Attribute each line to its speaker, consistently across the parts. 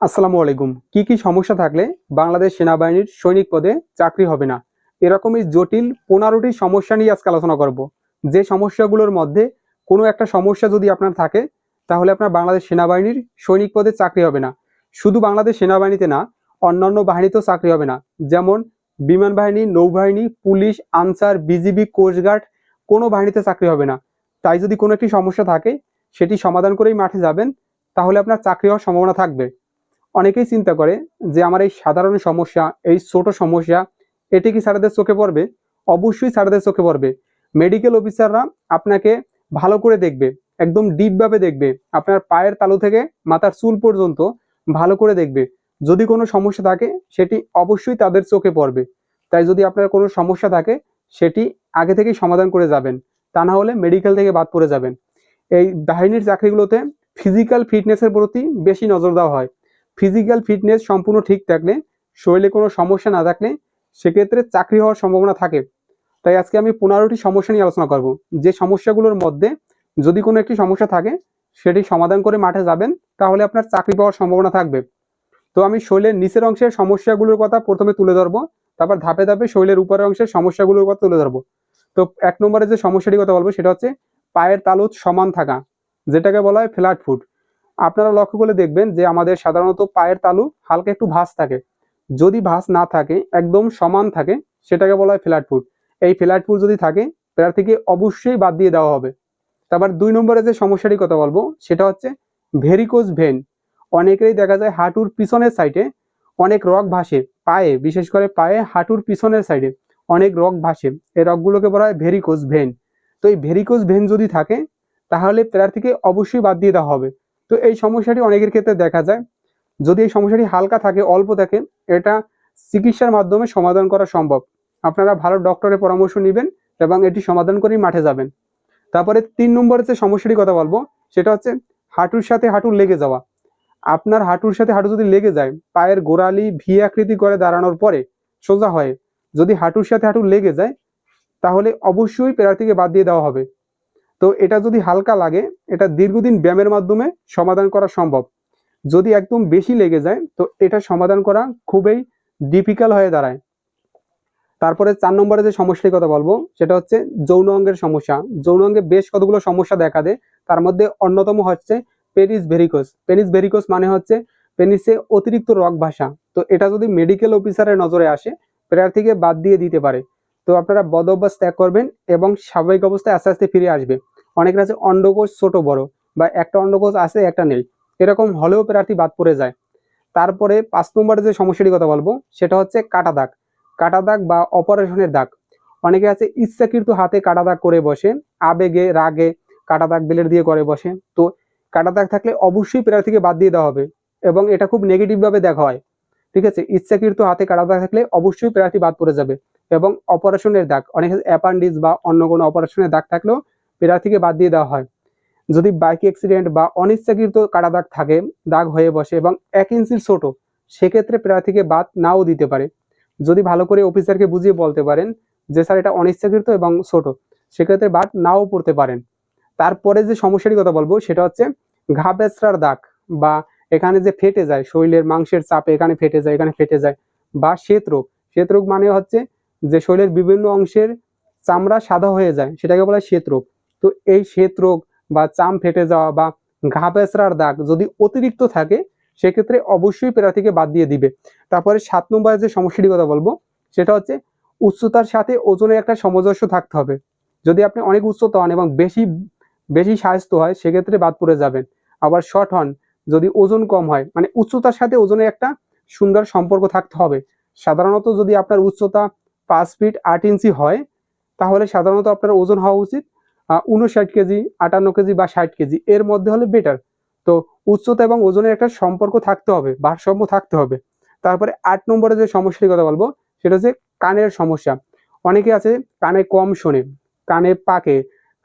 Speaker 1: আসসালামু আলাইকুম। কি কি সমস্যা থাকলে বাংলাদেশ সেনাবাহিনীর সৈনিক পদে চাকরি হবে না? এরকমই জটিল পনেরোটি সমস্যা নিয়ে আজকে আলোচনা করব। যে সমস্যাগুলোর মধ্যে কোনো একটা সমস্যা যদি আপনার থাকে, তাহলে আপনার বাংলাদেশ সেনাবাহিনীর সৈনিক পদে চাকরি হবে না। শুধু বাংলাদেশ সেনাবাহিনীতে না, অন্যান্য বাহিনীতেও চাকরি হবে না। যেমন বিমান বাহিনী, নৌবাহিনী, পুলিশ, আনসার, বিজিবি কোস্টগার্ড কোনো বাহিনীতে চাকরি হবে না। তাই যদি কোনো একটি সমস্যা থাকে, সেটি সমাধান করেই মাঠে যাবেন, তাহলে আপনার চাকরি হওয়ার সম্ভাবনা থাকবে। অনেকেই চিন্তা করে যে আমার এই সাধারণ সমস্যা, এই ছোট সমস্যা, এটি কি স্যারদের চোখে পড়বে? অবশ্যই স্যারদের চোখে পড়বে। মেডিকেল অফিসাররা আপনাকে ভালো করে দেখবে, একদম ডিপভাবে দেখবে। আপনার পায়ের তালু থেকে মাথার চুল পর্যন্ত ভালো করে দেখবে। যদি কোনো সমস্যা থাকে, সেটি অবশ্যই তাদের চোখে পড়বে। তাই যদি আপনার কোনো সমস্যা থাকে, সেটি আগে থেকেই সমাধান করে যাবেন। তা না হলে মেডিকেল থেকে বাদ পড়ে যাবেন। এই বাহিনীর চাকরিগুলোতে ফিজিক্যাল ফিটনেসের প্রতি বেশি নজর দেওয়া হয়। ফিজিক্যাল ফিটনেস সম্পূর্ণ ঠিক থাকলে, শরীরে কোনো সমস্যা না থাকলে, সেক্ষেত্রে চাকরি হওয়ার সম্ভাবনা থাকে। তাই আজকে আমি পনেরোটি সমস্যা নিয়ে আলোচনা করব। যে সমস্যাগুলোর মধ্যে যদি কোনো একটি সমস্যা থাকে, সেটি সমাধান করে মাঠে যাবেন, তাহলে আপনার চাকরি পাওয়ার সম্ভাবনা থাকবে। তো আমি শরীরের নিচের অংশের সমস্যাগুলোর কথা প্রথমে তুলে ধরবো, তারপর ধাপে ধাপে শরীরের উপরের অংশের সমস্যাগুলোর কথা তুলে ধরবো। তো এক নম্বরে যে সমস্যাটির কথা বলব, সেটা হচ্ছে পায়ের তালুত সমান থাকা, যেটাকে বলা হয় ফ্ল্যাট ফুট আপনারা লক্ষ্য করে দেখবেন যে আমাদের সাধারণত পায়ের তালু হালকা একটু ভাঁজ থাকে। যদি ভাঁজ না থাকে, একদম সমান থাকে, সেটাকে বলা হয় ফ্ল্যাট ফুট এই ফ্ল্যাট ফুট যদি থাকে, প্রার্থীকে অবশ্যই বাদ দিয়ে দেওয়া হবে। তারপর দুই নম্বরে যে সমস্যাটির কথা বলব, সেটা হচ্ছে ভেরিকোজ ভেন। অনেকেরই দেখা যায় হাঁটুর পিছনের সাইডে অনেক রগ ভাসে, পায়ে, বিশেষ করে পায়ে হাঁটুর পিছনের সাইডে অনেক রগ ভাসে। এই রগগুলোকে বলা হয় ভেরিকোজ ভেন। তো এই ভেরিকোজ ভেন যদি থাকে, তাহলে প্রার্থীকে অবশ্যই বাদ দিয়ে দেওয়া হবে। তো এই সমস্যাটি অনেকের ক্ষেত্রে দেখা যায়। যদি এই সমস্যাটি হালকা থাকে, অল্প থাকে, এটা চিকিৎসার মাধ্যমে সমাধান করা সম্ভব। আপনারা ভালো ডক্টরের পরামর্শ নেবেন এবং এটি সমাধান করেই মাঠে যাবেন। তারপরে তিন নম্বরের যে সমস্যাটির কথা বলব, সেটা হচ্ছে হাঁটুর সাথে হাঁটু লেগে যাওয়া। আপনার হাঁটুর সাথে হাঁটু যদি লেগে যায়, পায়ের গোড়ালি ভি আকৃতি করে দাঁড়ানোর পরে সোজা হয় যদি হাঁটুর সাথে হাঁটু লেগে যায়, তাহলে অবশ্যই প্রার্থীকে বাদ দিয়ে দেওয়া হবে। তো এটা যদি হালকা লাগে, এটা দীর্ঘদিন ব্যায়ামের মাধ্যমে সমাধান করা সম্ভব। যদি একদম বেশি লেগে যায়, তো এটা সমাধান করা খুবই ডিফিকাল্ট হয়ে দাঁড়ায়। তারপরে চার নম্বরে যে সমস্যার কথা বলব, সেটা হচ্ছে যৌন অঙ্গের সমস্যা। যৌন অঙ্গে বেশ কতগুলো সমস্যা দেখা দেয়। তার মধ্যে অন্যতম হচ্ছে পেনিস ভেরিকোস পেনিস ভেরিকোস মানে হচ্ছে পেনিসে অতিরিক্ত রক ভাষা তো এটা যদি মেডিকেল অফিসারের নজরে আসে, প্রার্থীকে বাদ দিয়ে দিতে পারে। তো আপনারা বদ অভ্যাস ত্যাগ করবেন এবং স্বাভাবিক অবস্থায় আস্তে আস্তে ফিরে আসবে। অনেকের আছে অন্ডকোষ ছোট বড় বা একটা অন্ডকোষ আছে, একটা নেই। এরকম হলেও প্রার্থী বাদ পড়ে যায়। তারপরে পাঁচ নম্বরে যে সমস্যাটির কথা বলব, সেটা হচ্ছে কাটা দাগ। কাটা দাগ বা অপারেশনের দাগ। অনেকে আছে ইচ্ছাকৃত হাতে কাটা দাগ করে বসে, আবেগে, রাগে কাটা দাগ বেলের দিয়ে করে বসে। তো কাটা দাগ থাকলে অবশ্যই প্রার্থীকে বাদ দিয়ে দেওয়া হবে এবং এটা খুব নেগেটিভ ভাবে দেখা হয়। ঠিক আছে? ইচ্ছাকৃত হাতে কাটা দাগ থাকলে অবশ্যই প্রার্থী বাদ পড়ে যাবে। এবং অপারেশনের দাগ, অনেক অ্যাপান্ডিস বা অন্য কোনো অপারেশনের দাগ থাকলেও প্রার্থীকে বাদ দিয়ে দেওয়া হয়। যদি বাইক অ্যাক্সিডেন্ট বা অনিচ্ছাকৃত কাটা দাগ থাকে, দাগ হয়ে বসে এবং এক ইঞ্চির ছোট, সেক্ষেত্রে প্রার্থীকে বাদ নাও দিতে পারে। যদি ভালো করে অফিসারকে বুঝিয়ে বলতে পারেন যে, স্যার, এটা অনিচ্ছাকৃত এবং ছোট সেক্ষেত্রে বাদ নাও পড়তে পারেন। তারপরে যে সমস্যাটির কথা বলব, সেটা হচ্ছে ঘা বেচড়ার দাগ বা এখানে যে ফেটে যায়, শরীরের মাংসের চাপে এখানে ফেটে যায়, এখানে ফেটে যায় বা শ্বেত রোগ শ্বেত রোগ মানে হচ্ছে যে, শরীরের বিভিন্ন অংশের চামড়া সাদা হয়ে যায়, সেটাকে বলা শ্বেত রোগ তো এই শ্বেত রোগ বা চাম ফেটে যাওয়া বা ঘা পেঁচড়ার দাগ যদি অতিরিক্ত থাকে, সেক্ষেত্রে অবশ্যই প্রার্থীকে বাদ দিয়ে দিবে। তারপরে সাত নম্বরে যে সমস্যাটির কথা বলব, সেটা হচ্ছে উচ্চতার সাথে ওজনের একটা সামঞ্জস্য থাকতে হবে। যদি আপনি অনেক উচ্চতা হন এবং বেশি বেশি স্বাস্থ্য হয়, সেক্ষেত্রে বাদ পড়ে যাবেন। আবার শর্ট হন, যদি ওজন কম হয় মানে উচ্চতার সাথে ওজনের একটা সুন্দর সম্পর্ক থাকতে হবে। সাধারণত যদি আপনার উচ্চতা পাঁচ ফিট আট ইঞ্চি হয়, তাহলে সাধারণত আপনার ওজন হওয়া উচিত। উনষাট কেজি, আটান্ন কেজি বা ষাট কেজি, এর মধ্যে হলে বেটার তো উচ্চতা এবং ওজনের একটা সম্পর্ক থাকতে হবে, ভারসাম্য থাকতে হবে। তারপরে আট নম্বরে যে সমস্যাটির কথা বলব, সেটা হচ্ছে কানের সমস্যা। অনেকে আছে, কানে কম শোনে, কানে পাকে,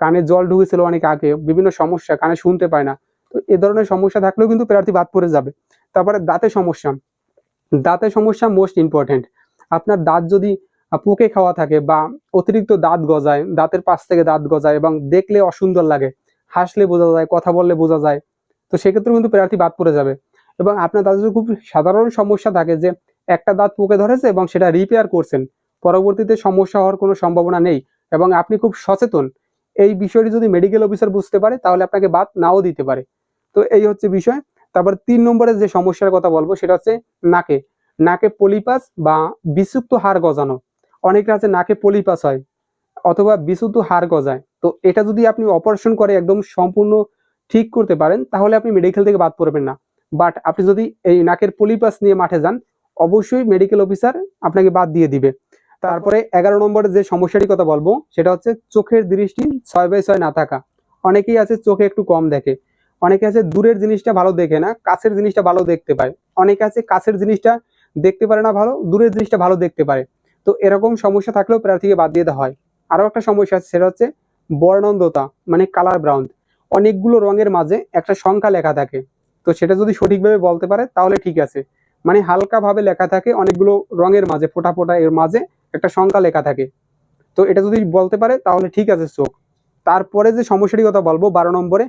Speaker 1: কানে জল ঢুকেছিল অনেক আগে, বিভিন্ন সমস্যা, কানে শুনতে পায় না। তো এ ধরনের সমস্যা থাকলেও কিন্তু প্রার্থী বাদ পড়ে যাবে। তারপরে দাঁতের সমস্যা। দাঁতের সমস্যা মোস্ট ইম্পর্টেন্ট আপনার দাঁত যদি পোকে খাওয়া থাকে বা অতিরিক্ত দাঁত গজায়, দাঁতের পাশ থেকে দাঁত গজায় এবং দেখলে অসুন্দর লাগে, হাসলে বোঝা যায়, কথা বললে বোঝা যায়, তো সেক্ষেত্রে কিন্তু প্রার্থী বাদ পড়ে যাবে। এবং আপনার দাঁতে খুব সাধারণ সমস্যা থাকে যে একটা দাঁত পোকে ধরেছে এবং সেটা রিপেয়ার করছেন, পরবর্তীতে সমস্যা হওয়ার কোনো সম্ভাবনা নেই এবং আপনি খুব সচেতন। এই বিষয়টি যদি মেডিকেল অফিসার বুঝতে পারে তাহলে আপনাকে বাদ নাও দিতে পারে। তো এই হচ্ছে বিষয়। তারপর তিন নম্বরের যে সমস্যার কথা বলব সেটা হচ্ছে নাকে। নাকে পলিপাস বা বিষুক্ত হাড় গজানো। অনেকের আছে নাকে পলিপাস হয় অথবা বিশুদ্ধ হাড় গজায়। তো এটা যদি আপনি অপারেশন করে একদম সম্পূর্ণ ঠিক করতে পারেন, তাহলে আপনি মেডিকেল থেকে বাদ পড়বেন না। বাট আপনি যদি এই নাকের পলিপাস নিয়ে মাঠে যান, অবশ্যই মেডিকেল অফিসার আপনাকে বাদ দিয়ে দিবে। তারপরে এগারো নম্বরে যে সমস্যাটির কথা বলব, সেটা হচ্ছে চোখের দৃষ্টি ছয় বাই ছয় না থাকা। অনেকেই আছে চোখে একটু কম দেখে। অনেকে আছে দূরের জিনিসটা ভালো দেখে না, কাছের জিনিসটা ভালো দেখতে পায়। অনেকে আছে কাছের জিনিসটা দেখতে পারে না ভালো, দূরের জিনিসটা ভালো দেখতে পারে। তো এরকম সমস্যা থাকলেও প্রার্থীকে বাদ দিয়ে দেওয়া হয়। আরও একটা সমস্যা আছে, সেটা হচ্ছে বর্ণন্দতা মানে কালার ব্রাউন অনেকগুলো রঙের মাঝে একটা সংখ্যা লেখা থাকে। তো সেটা যদি সঠিকভাবে বলতে পারে, তাহলে ঠিক আছে। মানে হালকাভাবে লেখা থাকে, অনেকগুলো রঙের মাঝে, ফোটা ফোটা এর মাঝে একটা সংখ্যা লেখা থাকে। তো এটা যদি বলতে পারে, তাহলে ঠিক আছে, চোখ। তারপরে যে সমস্যাটির কথা বলব, বারো নম্বরে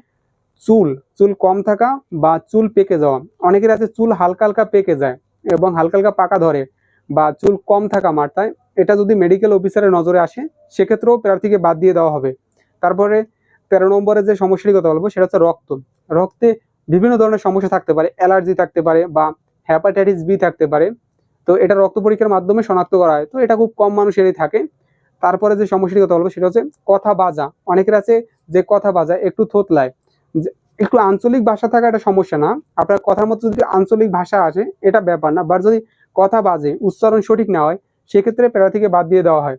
Speaker 1: চুল। চুল কম থাকা বা চুল পেকে যাওয়া। অনেকের আছে চুল হালকা হালকা পেকে যায় এবং হালকা হালকা পাকা ধরে। বা চুল কম থাকা মাত্রায়, এটা যদি মেডিকেল অফিসারের নজরে আসে, সেক্ষেত্রেও প্রার্থীকে বাদ দিয়ে দেওয়া হবে। তারপরে তেরো নম্বরে যে সমস্যাটির কথা বলব, সেটা হচ্ছে রক্ত। রক্তে বিভিন্ন ধরনের সমস্যা থাকতে পারে, অ্যালার্জি থাকতে পারে বা হ্যাপাটাইটিস বি থাকতে পারে। তো এটা রক্ত পরীক্ষার মাধ্যমে শনাক্ত করা হয়। তো এটা খুব কম মানুষেরই থাকে। তারপরে যে সমস্যাটির কথা বলব, সেটা হচ্ছে কথা বাজা। অনেকের আছে যে কথা বাজা, একটু থোতলায়। একটু আঞ্চলিক ভাষা থাকা একটা সমস্যা না। আপনার কথার মধ্যে যদি আঞ্চলিক ভাষা আসে, এটা ব্যাপার না। বাট যদি কথা বাজে, উচ্চারণ সঠিক না হয়, সেক্ষেত্রে প্রার্থীকে বাদ দিয়ে দেওয়া হয়।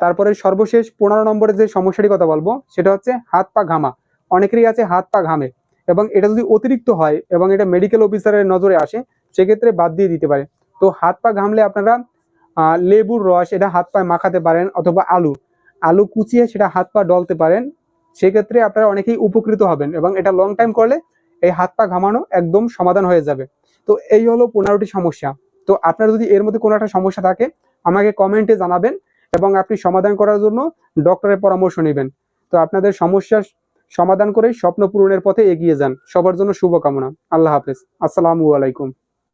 Speaker 1: তারপরে সর্বশেষ পনেরো নম্বরে যে সমস্যাটির কথা বলব, সেটা হচ্ছে হাত পা ঘামা। অনেকেরই আছে হাত পা ঘামে এবং এটা যদি অতিরিক্ত হয় এবং এটা মেডিকেল অফিসারের নজরে আসে, সেক্ষেত্রে বাদ দিয়ে দিতে পারে। তো হাত পা ঘামলে আপনারা লেবুর রস এটা হাত পায়ে মাখাতে পারেন অথবা আলু। আলু কুচিয়ে সেটা হাত পা ডলতে পারেন, সেক্ষেত্রে আপনারা অনেকেই উপকৃত হবেন এবং এটা লং টাইম করলে এই হাত পা ঘামানো একদম সমাধান হয়ে যাবে। তো এই হলো পনেরোটি সমস্যা। তো আপনার যদি এর মধ্যে কোনো একটা সমস্যা থাকে, আমাকে কমেন্টে জানাবেন এবং আপনি সমাধান করার জন্য ডক্টরের পরামর্শ নেবেন। তো আপনাদের সমস্যা সমাধান করে স্বপ্ন পূরণের পথে এগিয়ে যান। সবার জন্য শুভকামনা। আল্লাহ হাফেজ। আসসালামু আলাইকুম।